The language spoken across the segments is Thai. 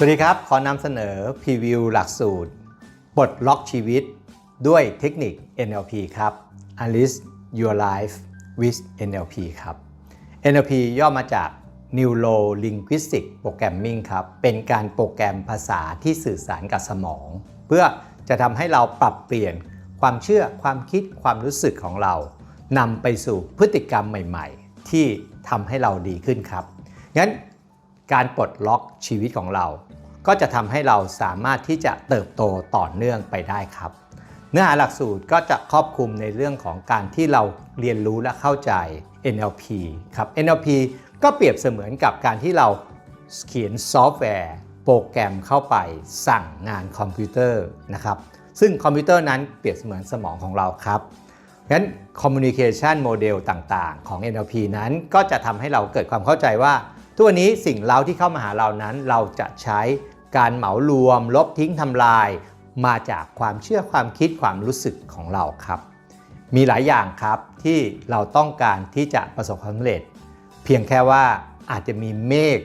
สวัสดีครับ ขอนำเสนอพรีวิวหลักสูตรปลดล็อกชีวิตด้วยเทคนิค NLP ครับ Unleash Your Life with NLP ครับ NLP ย่อมาจาก Neuro Linguistic Programming ครับ เป็นการโปรแกรมภาษาที่สื่อสารกับสมอง เพื่อจะทำให้เราปรับเปลี่ยนความเชื่อความคิดความรู้สึกของเรานำไปสู่พฤติกรรมใหม่ ๆ ที่ทำให้เราดีขึ้นครับงั้นการปลดล็อกชีวิตของเรา ก็จะทำให้เราสามารถที่จะเติบโตต่อเนื่องไปได้ครับ เนื้อหาหลักสูตรก็จะครอบคลุมในเรื่องของการที่เราเรียนรู้และเข้าใจ NLP ครับ NLP ก็เปรียบเสมือนกับการที่เราเขียนซอฟต์แวร์ โปรแกรมเข้าไปสั่งงานคอมพิวเตอร์นะครับ ซึ่งคอมพิวเตอร์นั้นเปรียบเสมือนสมองของเราครับงั้น communication model ต่างๆ ของ NLP นั้นก็จะทำให้เราเกิดความเข้าใจว่า ทุกวันนี้สิ่งเร้าที่เข้ามาหาเรานั้น เราจะใช้การเหมารวม ลบทิ้งทำลาย มาจากความเชื่อความคิดความรู้สึกของเราครับ มีหลายอย่างครับที่เราต้องการที่จะประสบความสำเร็จ เพียงแค่ว่าอาจจะมีเมฆ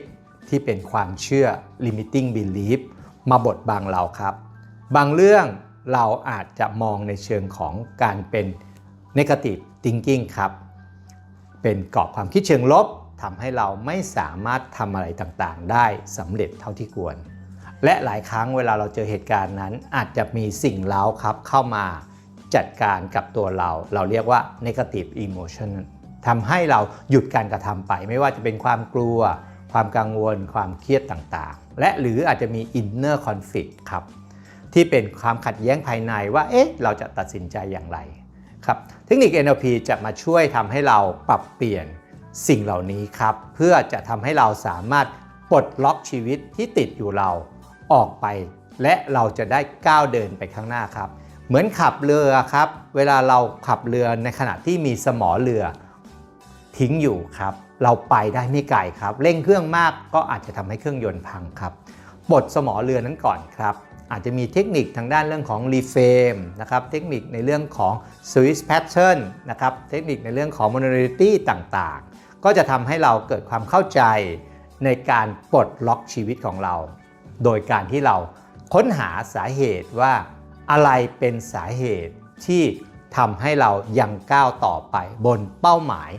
ที่เป็นความเชื่อ limiting belief มาบดบังเราครับ บางเรื่องเราอาจจะมองในเชิงของการเป็น negative thinking ครับ เป็นกรอบความคิดเชิงลบ ทำให้เราไม่สามารถทำอะไรต่างๆ ได้สำเร็จเท่าที่ควร และหลายครั้งเวลาเราเจอเหตุการณ์นั้น อาจจะมีสิ่งเล้าครับเข้ามาจัดการกับตัวเรา เราเรียกว่า negative emotion ทำให้เราหยุดการกระทำไป ไม่ว่าจะเป็นความกลัว ความกังวล ความเครียดต่างๆ และหรืออาจจะมี inner conflict ครับที่เป็นความขัดแย้งภายในว่าเอ๊ะเราจะตัดสินใจอย่างไรครับเทคนิค NLP จะมาช่วยทำให้เราปรับเปลี่ยน สิ่งเหล่านี้ครับ เพื่อจะทำให้เราสามารถปลดล็อกชีวิตที่ติดอยู่เราออกไป และเราจะได้ก้าวเดินไปข้างหน้าครับ เหมือนขับเรือครับ เวลาเราขับเรือในขณะที่มีสมอเรือ ทิ้งอยู่ครับ เราไปได้ไม่ไกลครับ เร่งเครื่องมากก็อาจจะทำให้เครื่องยนต์พังครับปลดสมอเรือนั้นก่อนครับอาจจะมีเทคนิคทางด้านเรื่องของ reframe นะครับ เทคนิคในเรื่องของ switch pattern นะครับ เทคนิคในเรื่องของ modernity ต่าง ก็จะทำให้เราเกิดความเข้าใจในการปลดล็อกชีวิตของเรา โดยการที่เราค้นหาสาเหตุว่าอะไรเป็นสาเหตุที่ทำให้เรายังก้าวต่อไปบนเป้าหมาย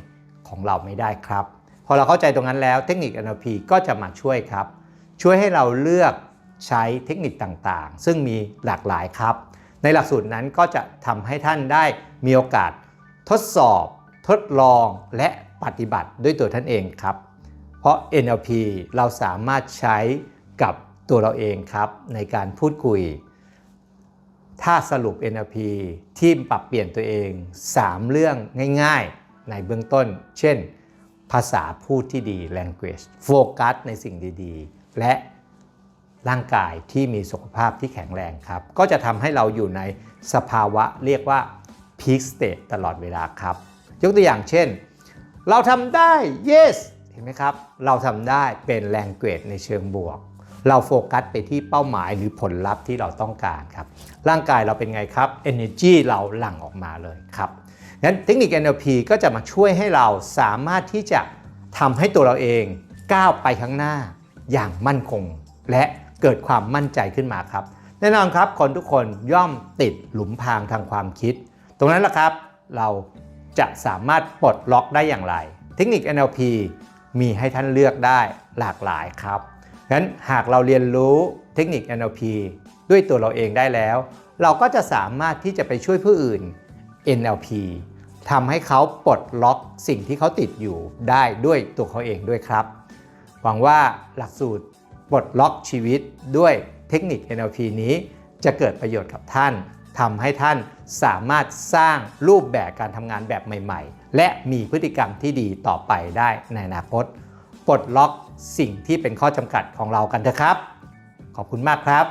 ของเราไม่ได้ครับ พอเราเข้าใจตรงนั้นแล้วเทคนิค NLP ก็จะมาช่วยครับ ช่วยให้เราเลือกใช้เทคนิคต่างๆ ซึ่งมีหลากหลายครับ ในหลักสูตรนั้นก็จะทำให้ท่านได้มีโอกาสทดสอบ ทดลองและปฏิบัติด้วยตัวท่านเองครับ เพราะ NLP เราสามารถใช้กับตัวเราเองครับ ในการพูดคุย ถ้าสรุป NLP ที่ปรับเปลี่ยนตัวเอง 3 เรื่องง่ายๆ ในเบื้องต้น เช่น ภาษาพูดที่ดี language โฟกัสในสิ่งดีๆ และร่างกายที่มีสุขภาพที่แข็งแรงครับ ก็จะทำให้เราอยู่ในสภาวะเรียกว่า peak state ตลอดเวลาครับ ยกตัวอย่างเช่น เราทำได้ yes เห็นไหมครับ เราทำได้เป็น language ในเชิงบวก เราโฟกัสไปที่เป้าหมายหรือผลลัพธ์ที่เราต้องการครับ ร่างกายเราเป็นไงครับ energy เราหลั่งออกมาเลยครับงั้นเทคนิค NLP ก็จะมาช่วยให้เราสามารถที่จะทำให้ตัวเราเองก้าวไปข้างหน้าอย่างมั่นคง และเกิดความมั่นใจขึ้นมาครับ แน่นอนครับคนทุกคนย่อมติดหลุมพรางทางความคิด ตรงนั้นแหละครับ เรา จะสามารถปลดล็อกได้อย่างไร เทคนิค NLP มีให้ท่านเลือกได้หลากหลายครับงั้นหากเราเรียนรู้เทคนิค NLP ด้วยตัวเราเองได้แล้ว เราก็จะสามารถที่จะไปช่วยผู้อื่น NLP ทำให้เขาปลดล็อกสิ่งที่เขาติดอยู่ได้ด้วยตัวเขาเองด้วยครับ หวังว่าหลักสูตรปลดล็อกชีวิตด้วยเทคนิค NLP นี้จะเกิดประโยชน์กับท่าน ทำให้ท่านสามารถสร้างรูปแบบการทำงานแบบใหม่ ๆ และมีพฤติกรรมที่ดีต่อไปได้ในอนาคตปลดล็อกสิ่งที่เป็นข้อจำกัดของเรากันเถอะครับ ขอบคุณมากครับ